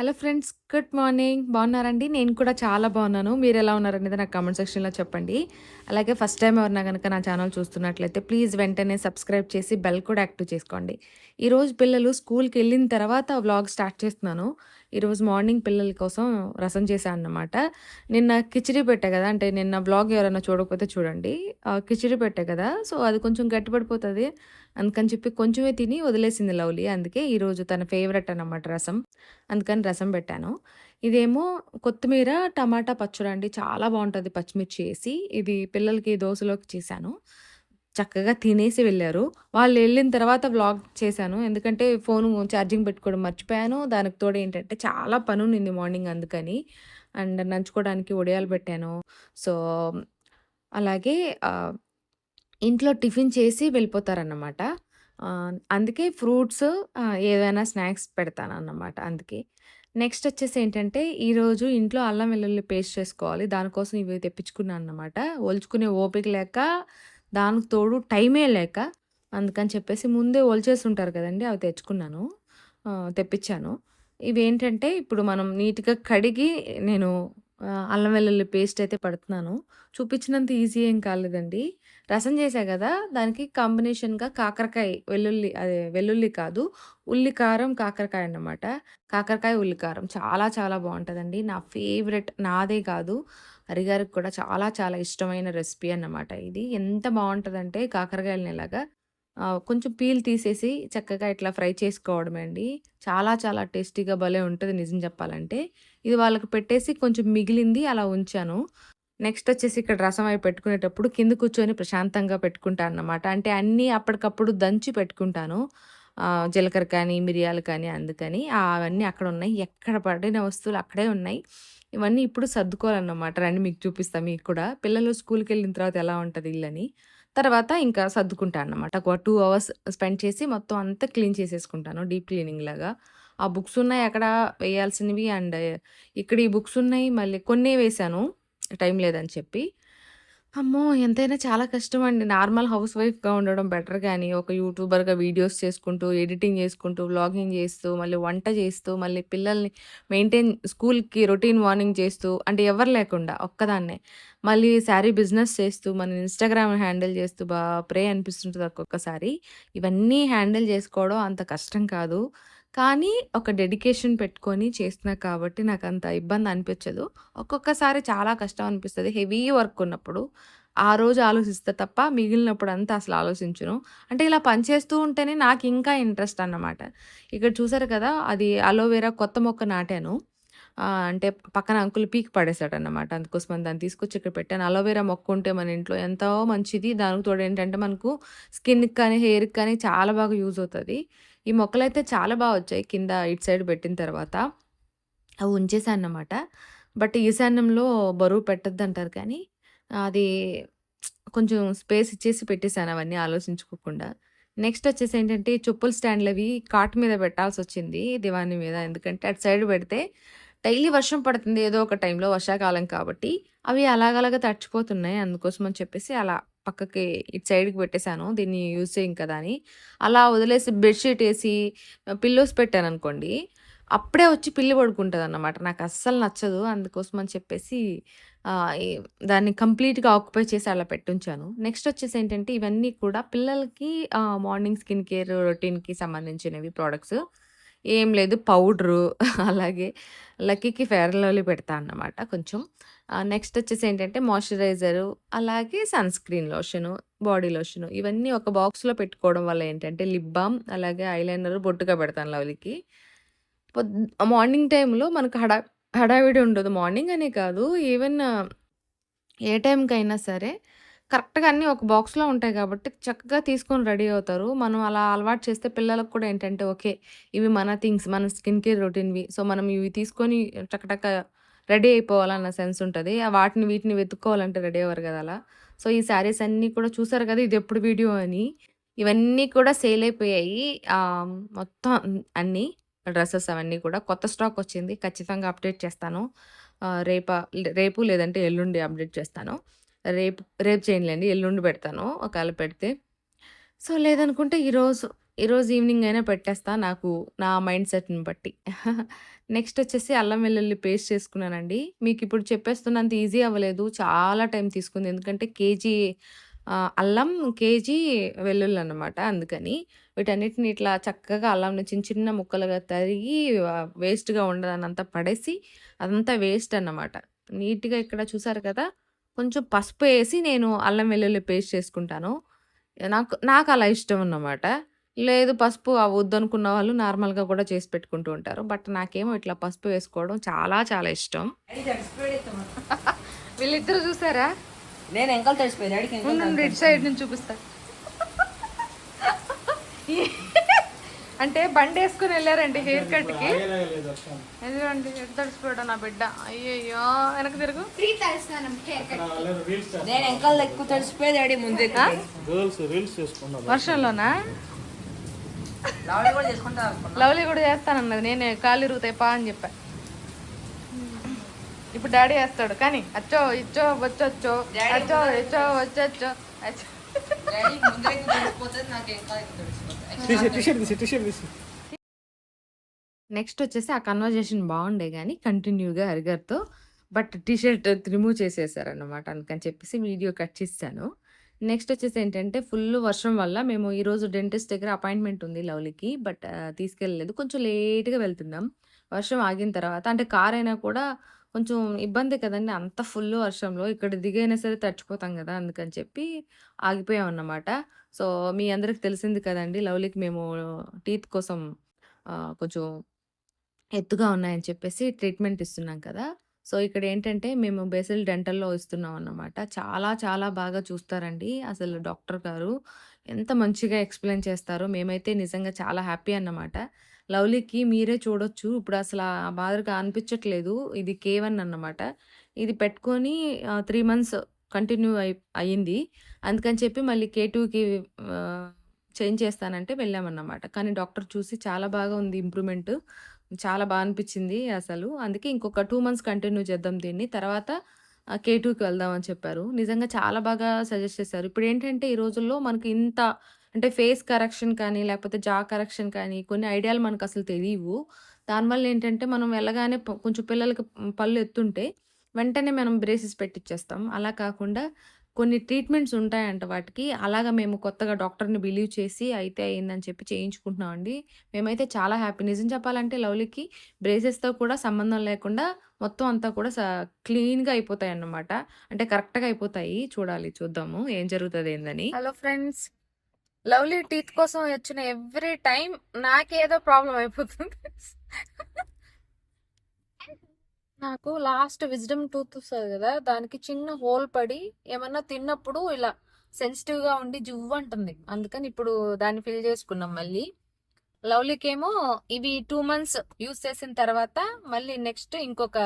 Hello friends good morning. బాగున్నారండి? నేను కూడా చాలా బాగున్నాను. మీరు ఎలా ఉన్నారనేది నాకు కామెంట్ సెక్షన్లో చెప్పండి. అలాగే ఫస్ట్ టైం ఎవరన్నా కనుక నా ఛానల్ చూస్తున్నట్లయితే ప్లీజ్ వెంటనే సబ్స్క్రైబ్ చేసి బెల్ కూడా యాక్టివ్ చేసుకోండి. ఈరోజు పిల్లలు స్కూల్కి వెళ్ళిన తర్వాత వ్లాగ్ స్టార్ట్ చేస్తున్నాను. ఈరోజు మార్నింగ్ పిల్లల కోసం రసం చేశాను అన్నమాట. నిన్న కిచిడి పెట్టా కదా అంటే నిన్న బ్లాగ్ ఎవరైనా చూడకపోతే చూడండి. కిచిడి పెట్టా కదా సో అది కొంచెం గట్టిపడిపోతుంది. అందుకని చెప్పి కొంచెమే తిని వదిలేసింది లవ్లీ. అందుకే ఈరోజు తన ఫేవరెట్ అన్నమాట రసం. అందుకని రసం పెట్టాను. ఇదేమో కొత్తిమీర టమాటా పచ్చడి అండి చాలా బాగుంటుంది పచ్చిమిర్చి వేసి. ఇది పిల్లలకి దోశలోకి చేశాను. చక్కగా తినేసి వెళ్ళారు. వాళ్ళు వెళ్ళిన తర్వాత వ్లాగ్ చేశాను. ఎందుకంటే ఫోన్ ఛార్జింగ్ పెట్టుకోవడం మర్చిపోయాను. దానికి తోడు ఏంటంటే చాలా పని ఉన్నింది మార్నింగ్ అందుకని. అండ్ నంచుకోవడానికి వడియాలు పెట్టాను. సో అలాగే ఇంట్లో టిఫిన్ చేసి వెళ్ళిపోతారన్నమాట. అందుకే ఫ్రూట్స్ ఏదైనా స్నాక్స్ పెడతాను అన్నమాట అందుకే. నెక్స్ట్ వచ్చేసి ఏంటంటే ఈరోజు ఇంట్లో అల్లం వెల్లుల్లి పేస్ట్ చేసుకోవాలి. దానికోసం ఇవి తెప్పించుకున్నాను అన్నమాట ఒలుచుకునే ఓపిక లేక దానికి తోడు టైమే లేక అందుకని చెప్పేసి ముందే ఒలిచేసి ఉంటారు కదండి అవి తెచ్చుకున్నాను. తెప్పించాను. ఇవేంటంటే ఇప్పుడు మనం నీట్గా కడిగి నేను అల్లం వెల్లుల్లి పేస్ట్ అయితే పడుతున్నాను. చూపించినంత ఈజీ ఏం కాలేదండి. రసం చేశా కదా దానికి కాంబినేషన్గా కాకరకాయ వెల్లుల్లి అదే వెల్లుల్లి కాదు ఉల్లి కారం కాకరకాయ అన్నమాట. కాకరకాయ ఉల్లి కారం చాలా చాలా బాగుంటుందండి. నా ఫేవరెట్ నాదే కాదు. హరిగారికి కూడా చాలా చాలా ఇష్టమైన రెసిపీ అన్నమాట ఇది. ఎంత బాగుంటుందంటే కాకరకాయలని ఇలాగా కొంచెం పీల్ తీసేసి చక్కగా ఇట్లా ఫ్రై చేసుకోవడమే అండి చాలా చాలా టేస్టీగా భలే ఉంటుంది నిజం చెప్పాలంటే. ఇది వాళ్ళకి పెట్టేసి కొంచెం మిగిలింది అలా ఉంచాను. నెక్స్ట్ వచ్చేసి ఇక్కడ రసం అవి పెట్టుకునేటప్పుడు కింద కూర్చొని ప్రశాంతంగా పెట్టుకుంటాను అన్నమాట. అంటే అన్నీ అప్పటికప్పుడు దంచి పెట్టుకుంటాను. జీలకర్ర కానీ మిరియాలు కానీ అందుకని అవన్నీ అక్కడ ఉన్నాయి. ఎక్కడ పడిన వస్తువులు అక్కడే ఉన్నాయి. ఇవన్నీ ఇప్పుడు సర్దుకోవాలన్నమాట. రండి మీకు చూపిస్తా మీకు కూడా. పిల్లలు స్కూల్కి వెళ్ళిన తర్వాత ఎలా ఉంటుంది ఇల్లని తర్వాత ఇంకా సర్దుకుంటాను అన్నమాట. ఒక టూ అవర్స్ స్పెండ్ చేసి మొత్తం అంతా క్లీన్ చేసేసుకుంటాను. డీప్ క్లీనింగ్ లాగా. ఆ బుక్స్ ఉన్నాయి అక్కడ వేయాల్సినవి అండ్ ఇక్కడ ఈ బుక్స్ ఉన్నాయి. మళ్ళీ కొన్ని వేశాను టైం లేదని చెప్పి. అమ్మో! ఎంతైనా చాలా కష్టం అండి నార్మల్ హౌస్ వైఫ్గా ఉండడం బెటర్ కానీ ఒక యూట్యూబర్గా వీడియోస్ చేసుకుంటూ ఎడిటింగ్ చేసుకుంటూ వ్లాగింగ్ చేస్తూ మళ్ళీ వంట చేస్తూ మళ్ళీ పిల్లల్ని మెయింటైన్ స్కూల్కి రొటీన్ మార్నింగ్ చేస్తూ అంటే ఎవరు లేకుండా ఒక్కదాన్నే. మళ్ళీ శారీ బిజినెస్ చేస్తూ మన ఇన్స్టాగ్రామ్ హ్యాండిల్ చేస్తూ బా ప్రే అనిపిస్తుంటుంది ఒక్కొక్కసారి. ఇవన్నీ హ్యాండిల్ చేసుకోవడం అంత కష్టం కాదు. కానీ ఒక డెడికేషన్ పెట్టుకొని చేస్తున్నా కాబట్టి నాకు అంత ఇబ్బంది అనిపించదు. ఒక్కొక్కసారి చాలా కష్టం అనిపిస్తుంది. హెవీ వర్క్ ఉన్నప్పుడు ఆ రోజు ఆలోచిస్తే తప్ప మిగిలినప్పుడు అంతా అసలు ఆలోచించును. అంటే ఇలా పని చేస్తూ ఉంటేనే నాకు ఇంకా ఇంట్రెస్ట్ అన్నమాట. ఇక్కడ చూసారు కదా అది అలోవెరా కొత్త మొక్క నాటాను. అంటే పక్కన అంకుల్ పీక్ పడేశాడన్నమాట. అందుకోసం దాన్ని తీసుకొచ్చి ఇక్కడ పెట్టాను. అలోవెరా మొక్క ఉంటే మన ఇంట్లో ఎంతో మంచిది. దానికి తోడు ఏంటంటే మనకు స్కిన్కి కానీ హెయిర్కి కానీ చాలా బాగా యూజ్ అవుతుంది. ఈ మొక్కలైతే చాలా బాగా వచ్చాయి కింద ఇటు సైడ్ పెట్టిన తర్వాత. అవి ఉంచేసాను అన్నమాట బట్ ఈశాన్యంలో బరువు పెట్టద్దు అంటారు కానీ అది కొంచెం స్పేస్ ఇచ్చేసి పెట్టేశాను అవన్నీ ఆలోచించుకోకుండా. నెక్స్ట్ వచ్చేసి ఏంటంటే చెప్పుల స్టాండ్లు అవి కాట్ మీద పెట్టాల్సి వచ్చింది దివాణి మీద. ఎందుకంటే అటు సైడ్ పెడితే డైలీ వర్షం పడుతుంది ఏదో ఒక టైంలో వర్షాకాలం కాబట్టి అవి అలాగలాగా తడిచిపోతున్నాయి. అందుకోసం అని చెప్పేసి అలా పక్కకి ఇటు సైడ్కి పెట్టేశాను. దీన్ని యూజ్ చేయం కదా అని. అలా వదిలేసి బెడ్షీట్ వేసి పిల్లోస్ పెట్టాను అనుకోండి అప్పుడే వచ్చి పిల్లి పడుకుంటుంది అన్నమాట నాకు అస్సలు నచ్చదు. అందుకోసం అని చెప్పేసి దాన్ని కంప్లీట్గా ఆక్యుపై చేసి అలా పెట్టుంచాను. నెక్స్ట్ వచ్చేసి ఏంటంటే ఇవన్నీ కూడా పిల్లలకి మార్నింగ్ స్కిన్ కేర్ రొటీన్కి సంబంధించినవి ప్రోడక్ట్స్. ఏం లేదు పౌడరు అలాగే లక్కీకి ఫేర్ లవ్లీ పెడతా అన్నమాట కొంచెం. నెక్స్ట్ వచ్చేసి ఏంటంటే మాయిశ్చరైజరు అలాగే sunscreen lotion body lotion ఇవన్నీ ఒక బాక్స్లో పెట్టుకోవడం వల్ల ఏంటంటే లిప్ బామ్ అలాగే ఐలైనర్ బొట్టుగా పెడతాను లవ్లీకి. మార్నింగ్ టైంలో మనకు హడా హడావిడి ఉండదు. మార్నింగ్ అనే కాదు ఈవెన్ ఏ టైంకైనా సరే కరెక్ట్గా అన్నీ ఒక బాక్స్లో ఉంటాయి కాబట్టి చక్కగా తీసుకొని రెడీ అవుతారు. మనం అలా అలవాటు చేస్తే పిల్లలకు కూడా ఏంటంటే ఓకే ఇవి మన థింగ్స్ మన స్కిన్ కేర్ రొటీన్వి. సో మనం ఇవి తీసుకొని చక్కటక్క రెడీ అయిపోవాలన్న సెన్స్ ఉంటుంది. వాటిని వీటిని వెతుక్కోవాలంటే రెడీ అవ్వరు కదా అలా. సో ఈ శారీస్ అన్నీ కూడా చూసారు కదా ఇది ఎప్పుడు వీడియో అని. ఇవన్నీ కూడా సేల్ అయిపోయాయి. మొత్తం అన్నీ డ్రెస్సెస్ అవన్నీ కూడా. కొత్త స్టాక్ వచ్చింది. ఖచ్చితంగా అప్డేట్ చేస్తాను. రేప రేపు లేదంటే ఎల్లుండి అప్డేట్ చేస్తాను. రేపు రేపు చేయలేండి ఎల్లుండి పెడతాను ఒకవేళ పెడితే సో లేదనుకుంటే ఈరోజు ఈరోజు ఈవినింగ్ అయినా పెట్టేస్తా నాకు నా మైండ్ సెట్‌ని బట్టి. నెక్స్ట్ వచ్చేసి అల్లం వెల్లుల్లి పేస్ట్ చేసుకున్నానండి. మీకు ఇప్పుడు చెప్పేస్తున్నంత ఈజీ అవ్వలేదు. చాలా టైం తీసుకుంది. ఎందుకంటే కేజీ అల్లం, కేజీ వెల్లుల్లి అనమాట అందుకని వీటన్నిటిని ఇట్లా చక్కగా అల్లంని చిన్న చిన్న ముక్కలుగా తరిగి వేస్ట్గా వేస్ట్‌గా అంతా పడేసి అదంతా వేస్ట్ అన్నమాట. నీట్‌గా ఇక్కడ చూసారు కదా! కొంచెం పసుపు ఏసి నేను అల్లం వెల్లుల్లి పేస్ట్ చేసుకుంటాను. నాకు నాకలా ఇష్టం అన్నమాట. లేదు పసుపు ఆహ్, వద్దనుకున్న వాళ్ళు నార్మల్‌గా కూడా చేసి పెట్టుకుంటూ ఉంటారు. బట్ నాకేమో ఇట్లా పసుపు వేసుకోవడం చాలా చాలా ఇష్టం. వీళ్ళిద్దరు చూసారా? నేను ఎంకలు ఉండండి ఇటు సైడ్ నుంచి చూపిస్తా. అంటే బండేసుకొని వెళ్ళారండి హెయిర్ కట్‌కి. ఎదురండి ఎటు తడిసిపోయాడో నా బిడ్డ. అయ్యయ్యో! వెనక్కి తిరుగు. నేను ఎంకలు ఎక్కువ తడిసిపోయి డాడీ ముందు గర్ల్స్ రీల్స్ చేసుకున్నారు వర్షంలోనా? లవ్లీ కూడా చేస్తానన్నది. నేనే కాళ్ళు ఇరుగుతాయి పా అని చెప్పా. ఇప్పుడు డాడీ వేస్తాడు. కానీ అచ్చో ఇచ్చో వచ్చొచ్చో అచ్చో ఇచ్చో వచ్చొచ్చో అచ్చో. నెక్స్ట్ వచ్చేసి ఆ కన్వర్జేషన్ బాగుండే కానీ కంటిన్యూగా అరిగర్తో బట్ టీషర్ట్ రిమూవ్ చేసేసారనమాట అందుకని చెప్పేసి వీడియో కట్ చేశాను. నెక్స్ట్ వచ్చేసి ఏంటంటే ఫుల్ వర్షం వల్ల మేము ఈరోజు డెంటిస్ట్ దగ్గర అపాయింట్మెంట్ ఉంది లవ్లీకి బట్ తీసుకెళ్ళలేదు. కొంచెం లేట్గా వెళ్తున్నాం. వర్షం ఆగిన తర్వాత అంటే కార్ అయినా కూడా కొంచెం ఇబ్బంది కదండి అంత ఫుల్ వర్షంలో ఇక్కడ దిగైనా సరే తడిచిపోతాం కదా అందుకని చెప్పి ఆగిపోయాం అన్నమాట సో మీ అందరికి తెలిసింది కదండి లవ్లీకి మేము టీత్ కోసం కొంచెం ఎత్తుగా ఉన్నాయని చెప్పేసి ట్రీట్మెంట్ ఇస్తున్నాం కదా! సో, ఇక్కడ ఏంటంటే మేము బేసిల్ డెంటల్‌లో ఇస్తున్నాం అన్నమాట. చాలా చాలా బాగా చూస్తారండి అసలు డాక్టర్ గారు. ఎంత మంచిగా ఎక్స్‌ప్లెయిన్ చేస్తారో మేమైతే నిజంగా చాలా హ్యాపీ అన్నమాట. లవ్లీకి మీరే చూడొచ్చు. ఇప్పుడు అసలు ఆ మాదిరిగా అనిపించట్లేదు. ఇది కేవన్ అన్నమాట. ఇది పెట్టుకొని త్రీ మంత్స్ కంటిన్యూ అయి అయింది. అందుకని చెప్పి మళ్ళీ కే టూకి చేంజ్ చేస్తానంటే వెళ్ళామన్నమాట. కానీ డాక్టర్ చూసి చాలా బాగా ఉంది ఇంప్రూవ్‌మెంట్. చాలా బాగా అనిపించింది అసలు. అందుకే ఇంకొక టూ మంత్స్ కంటిన్యూ చేద్దాం దీన్ని. తర్వాత కే టూకి వెళ్దామని చెప్పారు. నిజంగా చాలా బాగా సజెస్ట్ చేశారు. ఇప్పుడు ఏంటంటే ఈ రోజుల్లో మనకి ఇంత అంటే ఫేస్ కరెక్షన్ కానీ, లేకపోతే జా కరెక్షన్ కానీ కొన్ని ఐడియాలు మనకు అసలు తెలియవు దానివల్ల ఏంటంటే మనం వెళ్ళగానే కొంచెం పిల్లలకి పళ్ళు ఎత్తుంటే వెంటనే మనం బ్రేసెస్ పెట్టిచ్చేస్తాం. అలా కాకుండా కొన్ని ట్రీట్మెంట్స్ ఉంటాయంట వాటికి. అలాగా మేము కొత్తగా డాక్టర్‌ని బిలీవ్ చేసి అయితే అయిందని చెప్పి చేయించుకుంటున్నామండి. మేమైతే చాలా హ్యాపీ. నిజం చెప్పాలంటే లవ్లీకి బ్రేసెస్‌తో కూడా సంబంధం లేకుండా మొత్తం అంతా కూడా స క్లీన్‌గా అయిపోతాయన్నమాట. అంటే కరెక్ట్‌గా అయిపోతాయి. చూడాలి చూద్దాము ఏం జరుగుతుంది ఏందని. Hello friends. లవ్లీ టీత్ కోసం వచ్చిన ఎవ్రీ టైమ్ నాకేదో ప్రాబ్లమ్ అయిపోతుంది. నాకు లాస్ట్ విజ్డమ్ టూత్ వస్తది కదా! దానికి చిన్న హోల్ పడి ఏమన్నా తిన్నప్పుడు ఇలా సెన్సిటివ్‌గా ఉండి జువ్వంటుంది. అందుకని ఇప్పుడు దాన్ని ఫిల్ చేసుకున్నాం మళ్ళీ. లవ్లీకేమో ఇవి 2 మంత్స్ యూజ్ చేసిన తర్వాత మళ్ళీ నెక్స్ట్ ఇంకొక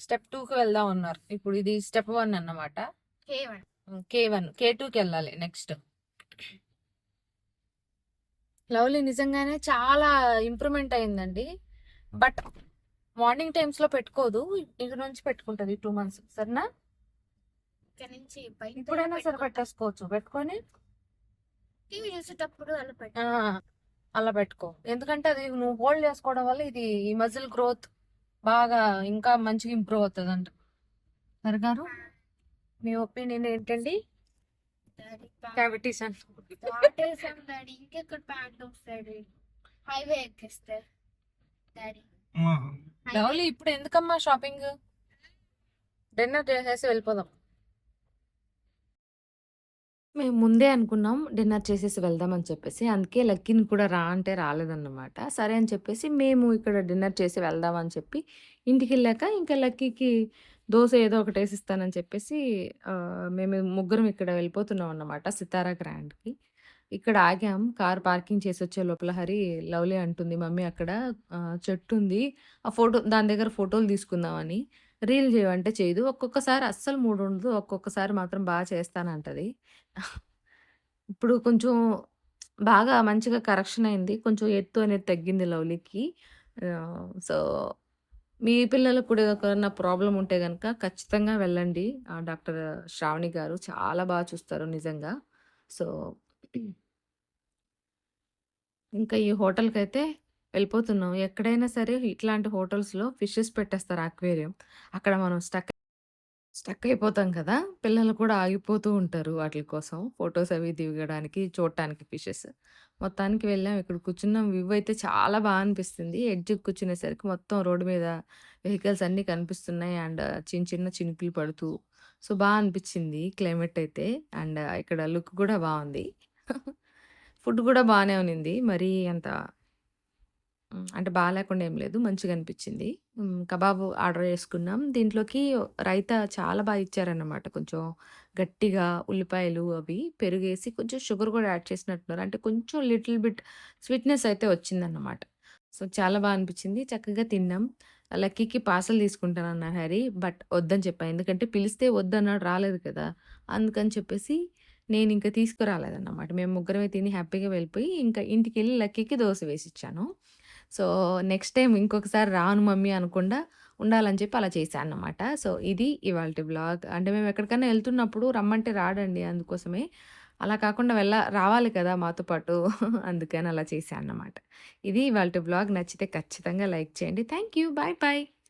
స్టెప్ 2కి వెళ్దాం అన్నారు. ఇప్పుడు ఇది స్టెప్ 1 అన్నమాట. K1. హ్మ్. కే1 కే2కెళ్ళాలి నెక్స్ట్. లవ్లీ నిజంగానే చాలా ఇంప్రూవ్‌మెంట్ అయిందండి. బట్ మార్నింగ్ టైమ్స్‌లో పెట్టుకోదు. ఇక నుంచి పెట్టుకుంటది 2 మంత్స్. సరేనా? ఇక్కడ నుంచి బయట ఇప్పుడైనా సరే పెట్టేసుకోవచ్చు. పెట్టుకొని టీవీ చూసేటప్పుడు అలా పెట్టు! అలా పెట్టుకో. ఎందుకంటే అది నువ్వు హోల్డ్ చేసుకోవడం వల్ల ఇది ఈ మజిల్ గ్రోత్ బాగా ఇంకా మంచిగా ఇంప్రూవ్ అవుతదంట. సరిగారు మీ ఒపీనియన్ ఏంటండి? Daddy cavities. దాటేసాం డాడీ ఇంకెక్కడ ప్యాంట్ వస్తాడు హైవే ఎక్కిస్తే డాడీ లవ్లీ ఇప్పుడు ఎందుకమ్మా షాపింగ్? డిన్నర్ చేసేసి వెళ్ళిపోదాం. మేము ముందే అనుకున్నాం డిన్నర్ చేసేసి వెళ్దాం అని చెప్పేసి. అందుకే లక్కీని కూడా రా అంటే రాలేదన్నమాట. సరే అని చెప్పేసి మేము ఇక్కడ డిన్నర్ చేసి వెళ్దాం అని చెప్పి ఇంటికెళ్ళాక ఇంకా లక్కీకి దోశ ఏదో ఒకటి వేసిస్తానని చెప్పేసి మేము ముగ్గురం ఇక్కడ వెళ్ళిపోతున్నాం అన్నమాట సితారా గ్రాండ్‌కి. ఇక్కడ ఆగాం. కార్ పార్కింగ్ చేసి వచ్చే లోపల హరి లవ్లీ అంటుంది మమ్మీ అక్కడ చెట్టు ఉంది ఆ ఫోటో దాని దగ్గర ఫోటోలు తీసుకుందామని. రీల్ చేయమంటే చేయదు. ఒక్కొక్కసారి అస్సలు మూడు ఉండదు. ఒక్కొక్కసారి మాత్రం బాగా చేస్తానంటది. ఇప్పుడు కొంచెం బాగా మంచిగా కరెక్షన్ అయింది. కొంచెం ఎత్తు అనేది తగ్గింది లవ్లీకి. సో మీ పిల్లలకు కూడా ఏదైనా ప్రాబ్లం ఉంటే కనుక ఖచ్చితంగా వెళ్ళండి. డాక్టర్ శ్రావణి గారు చాలా బాగా చూస్తారు నిజంగా. సో ఇంకా ఈ హోటల్కి అయితే వెళ్ళిపోతున్నాం. ఎక్కడైనా సరే ఇట్లాంటి హోటల్స్‌లో ఫిషెస్ పెట్టేస్తారు అక్వేరియం. అక్కడ మనం స్టక్ స్టక్ అయిపోతాం కదా! పిల్లలు కూడా ఆగిపోతూ ఉంటారు వాటిల కోసం. ఫోటోస్ అవి దిగడానికి, చూడటానికి ఫిషెస్. మొత్తానికి వెళ్ళాం. ఇక్కడ కూర్చున్నాం. వ్యూ అయితే చాలా బా అనిపిస్తుంది. ఎడ్జ్‌కి కూర్చునేసరికి మొత్తం రోడ్డు మీద వెహికల్స్ అన్నీ కనిపిస్తున్నాయి. అండ్ చిన్న చిన్న చినుకులు పడుతూ సో, బా అనిపిచ్చింది క్లైమేట్ అయితే. అండ్ ఇక్కడ లుక్ కూడా బావుంది. ఫుడ్ కూడా బానే ఉన్నింది. మరీ అంత అంటే బాగాలేకుండా ఏం లేదు. మంచిగా అనిపించింది కబాబ్ కబాబు ఆర్డర్ చేసుకున్నాం. దీంట్లోకి రైతా చాలా బాగా ఇచ్చారన్నమాట. కొంచెం గట్టిగా ఉల్లిపాయలు అవి పెరుగేసి కొంచెం షుగర్ కూడా యాడ్ చేసినట్టున్నారు. అంటే కొంచెం లిటిల్ బిట్ స్వీట్‌నెస్ అయితే వచ్చిందన్నమాట. సో, చాలా బాగా అనిపించింది చక్కగా తిన్నాం. లక్కీకి తీసుకుంటాను తీసుకుంటానన్నారు హరి బట్ వద్దని చెప్పాను ఎందుకంటే పిలిస్తే వద్దన్నాడు రాలేదు కదా! అందుకని చెప్పేసి నేను ఇంకా తీసుకురాలేదన్నమాట. మేము ముగ్గురమే తిని హ్యాపీగా వెళ్ళిపోయి ఇంకా ఇంటికి వెళ్ళి లక్కీకి వేసి ఇచ్చాను సో, నెక్స్ట్ టైం ఇంకొకసారి రాను మమ్మీ అనకుండా ఉండాలని చెప్పి అలా చేశాను అన్నమాట. సో, ఇది ఇవాల్టి బ్లాగ్ అంటే మేము ఎక్కడికైనా వెళ్తున్నప్పుడు రమ్మంటే రాడండి అందుకోసమే. అలా కాకుండా వెళ్ళ రావాలి కదా మాతో పాటు. అందుకని అలా చేశాను అన్నమాట. ఇది ఇవాల్టి బ్లాగ్ నచ్చితే ఖచ్చితంగా లైక్ చేయండి. Thank you. Bye bye.